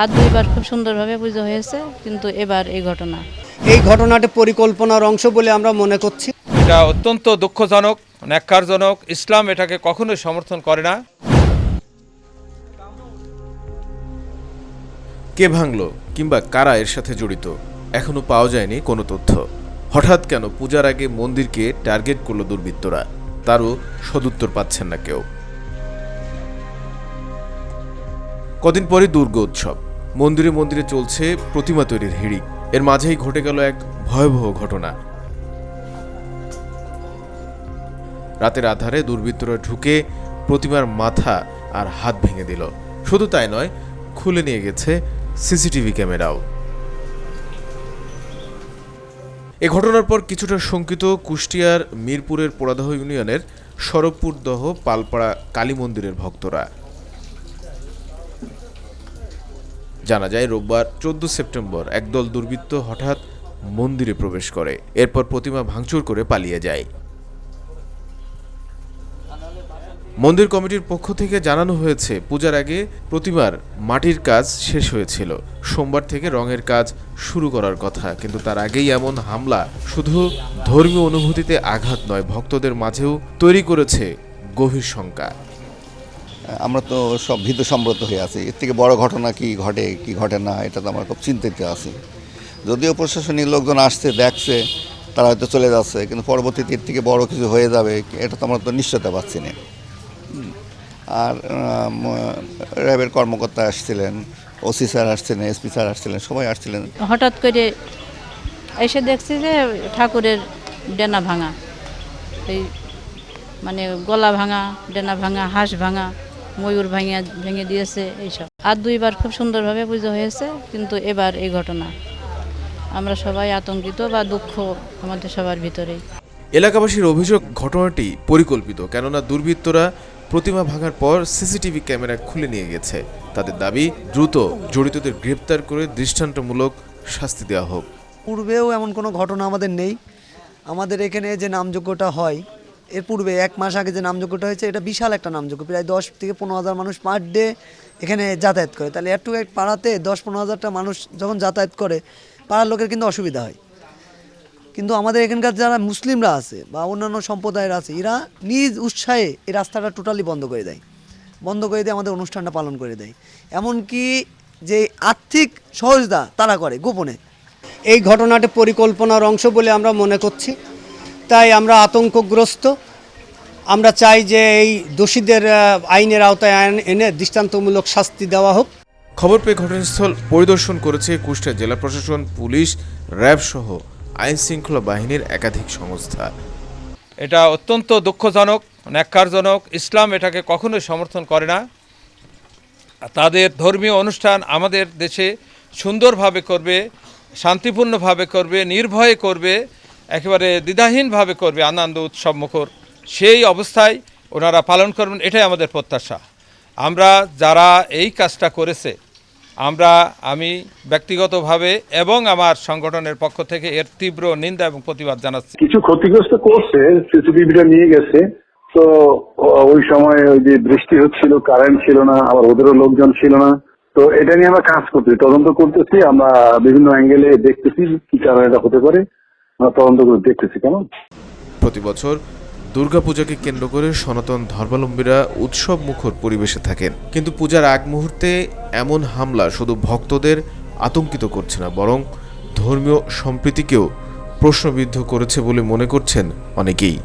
আর দুইবার খুব সুন্দরভাবে পুজো হয়েছে কিন্তু এবার এই ঘটনা। এই ঘটনাটি পরিকল্পনার অংশ বলে আমরা মনে করছি। এটা অত্যন্ত দুঃখজনক ন্যাক্কারজনক। ইসলাম এটাকে কখনোই সমর্থন করে না। কে ভাঙলো কিংবা কারা এর সাথে জড়িত এখনও পাওয়া যায়নি কোনো তথ্য। হঠাৎ কেন পূজার আগে মন্দিরকে টার্গেট করল দুর্বৃত্তরা? তারও সদুত্তর পাচ্ছেন না কেউ। কদিন পরে দুর্গ উৎসব মন্দিরে মন্দিরে চলছে প্রতিমা তৈরির হিড়িক। এর মাঝেই ঘটে গেল এক ভয়াবহ ঘটনা। রাতের আধারে দুর্বৃত্তরা ঢুকে প্রতিমার মাথা আর হাত ভেঙে দিল। শুধু তাই নয়, খুলে নিয়ে গেছে সিসিটিভি ক্যামেরাও। এ ঘটনার পর কিছুটা শঙ্কিত কুষ্টিয়ার মিরপুরের পোড়াদহ ইউনিয়নের সরবপুর দহ পালপাড়া কালী মন্দিরের ভক্তরা। জানা যায়, রোববার চোদ্দ সেপ্টেম্বর একদল দুর্বৃত্ত হঠাৎ মন্দিরে প্রবেশ করে। এরপর প্রতিমা ভাঙচুর করে পালিয়ে যায়। মন্দির কমিটির পক্ষ থেকে জানানো হয়েছে, পূজার আগে প্রতিমার মাটির কাজ শেষ হয়েছিল। সোমবার থেকে রঙের কাজ শুরু করার কথা, কিন্তু তার আগেই এমন হামলা শুধু ধর্মীয় অনুভূতিতে আঘাত নয়, ভক্তদের মাঝেও তৈরি করেছে গভীর শঙ্কা। আমরা তো সব ভীত সম্ব্রত হয়ে আছি। এর থেকে বড় ঘটনা কি ঘটে কি ঘটে না, এটা তো আমরা খুব চিন্তিত আছি। যদিও প্রশাসনিক লোকজন আসছে, দেখছে, তারা হয়তো চলে যাচ্ছে, কিন্তু পরবর্তীতে এর থেকে বড় কিছু হয়ে যাবে, এটা তো আমরা তো নিশ্চয়তা পাচ্ছি না। আর র্যাবের কর্মকর্তা আসছিলেন, ওসি স্যার আসছিলেন, এসপি স্যার আসছিলেন, সবাই আসছিলেন। হঠাৎ করে এসে দেখছি যে ঠাকুরের ডেনা ভাঙা। এই মানে গলা ভাঙা, ডেনা ভাঙা, হাঁস ভাঙা। ময়ূর ভাঙিয়া ভেঙে দিয়েছে এইসব। আর দুইবার খুব সুন্দরভাবে পুজো হয়েছে কিন্তু এবার এই ঘটনা। আমরা সবাই আতঙ্কিত বা দুঃখ আমাদের সবার ভিতরেই। এলাকাবাসীর অভিযোগ ঘটনাটি পরিকল্পিত কেননা দুর্বৃত্তরা প্রতিমা ভাঙার পর সিসিটিভি ক্যামেরা খুলে নিয়ে গেছে। তাদের দাবি দ্রুত জড়িতদের গ্রেপ্তার করে দৃষ্টান্তমূলক শাস্তি দেওয়া হোক। পূর্বেও এমন কোনো ঘটনা আমাদের নেই। আমাদের এখানে যে নামযোগ্যটা হয় এর পূর্বে এক মাস আগে যে নামযোগ্যটা হয়েছে, এটা বিশাল একটা নামযোগ্য প্রায় দশ থেকে পনেরো হাজার মানুষ পার ডে এখানে যাতায়াত করে। তাহলে একটু এক পাড়াতে দশ পনেরো হাজারটা মানুষ যখন যাতায়াত করে, পাড়ার লোকের কিন্তু অসুবিধা হয়। কিন্তু আমাদের এখানকার যারা মুসলিমরা আছে বা অন্যান্য সম্প্রদায়ের আছে, এরা নিজ উৎসাহে এই রাস্তাটা টোটালি বন্ধ করে দেয়। বন্ধ করে দিয়ে আমাদের অনুষ্ঠানটা পালন করে দেয়। এমনকি যে আর্থিক সহজতা তারা করে গোপনে। এই ঘটনাটি পরিকল্পনার অংশ বলে আমরা মনে করছি। তাই আমরা আতঙ্কগ্রস্ত। আমরা চাই যে এই দোষীদের আইনের আওতায় আইন- এনে দৃষ্টান্তমূলক শাস্তি দেওয়া হোক। খবর পেয়ে ঘটনাস্থল পরিদর্শন করেছে কুষ্টিয়া জেলা প্রশাসন পুলিশ র্যাব সহ আইন শৃঙ্খলা বাহিনীর একাধিক সংস্থা। এটা অত্যন্ত দুঃখজনক ন্যাক্কারজনক। ইসলাম এটাকে কখনোই সমর্থন করে না। তাদের ধর্মীয় অনুষ্ঠান আমাদের দেশে সুন্দরভাবে করবে শান্তিপূর্ণভাবে করবে নির্ভয়ে করবে। একেবারে দ্বিধাহীনভাবে করবে আনন্দ উৎসব মুখর। সেই অবস্থায় ওনারা পালন করবেন, এটাই আমাদের প্রত্যাশা। আমরা যারা এই কাজটা করেছে, আমরা, আমি ব্যক্তিগতভাবে এবং আমার সংগঠনের পক্ষ থেকে এর তীব্র নিন্দা এবং প্রতিবাদ জানাচ্ছি। কিছু ক্ষতিগ্রস্ত করছে, সিসিটিভিটা নিয়ে গেছে। তো ওই সময় ওই যে বৃষ্টি হচ্ছিল কারেন্ট ছিল না, আবার ওদেরও লোকজন ছিল না। তো এটা নিয়ে আমরা কাজ করতেছি, তদন্ত করতেছি, আমরা বিভিন্ন অ্যাঙ্গেলে দেখতেছি কি কারণে এটা হতে পারে। প্রতি বছর দুর্গাপূজাকে কেন্দ্র করে সনাতন ধর্মাবলম্বীরা উৎসব মুখর পরিবেশে থাকেন। কিন্তু পূজার আগ মুহূর্তে এমন হামলা শুধু ভক্তদের আতঙ্কিত করছে না, বরং ধর্মীয় সম্প্রীতিকেও প্রশ্নবিদ্ধ করেছে বলে মনে করছেন অনেকেই।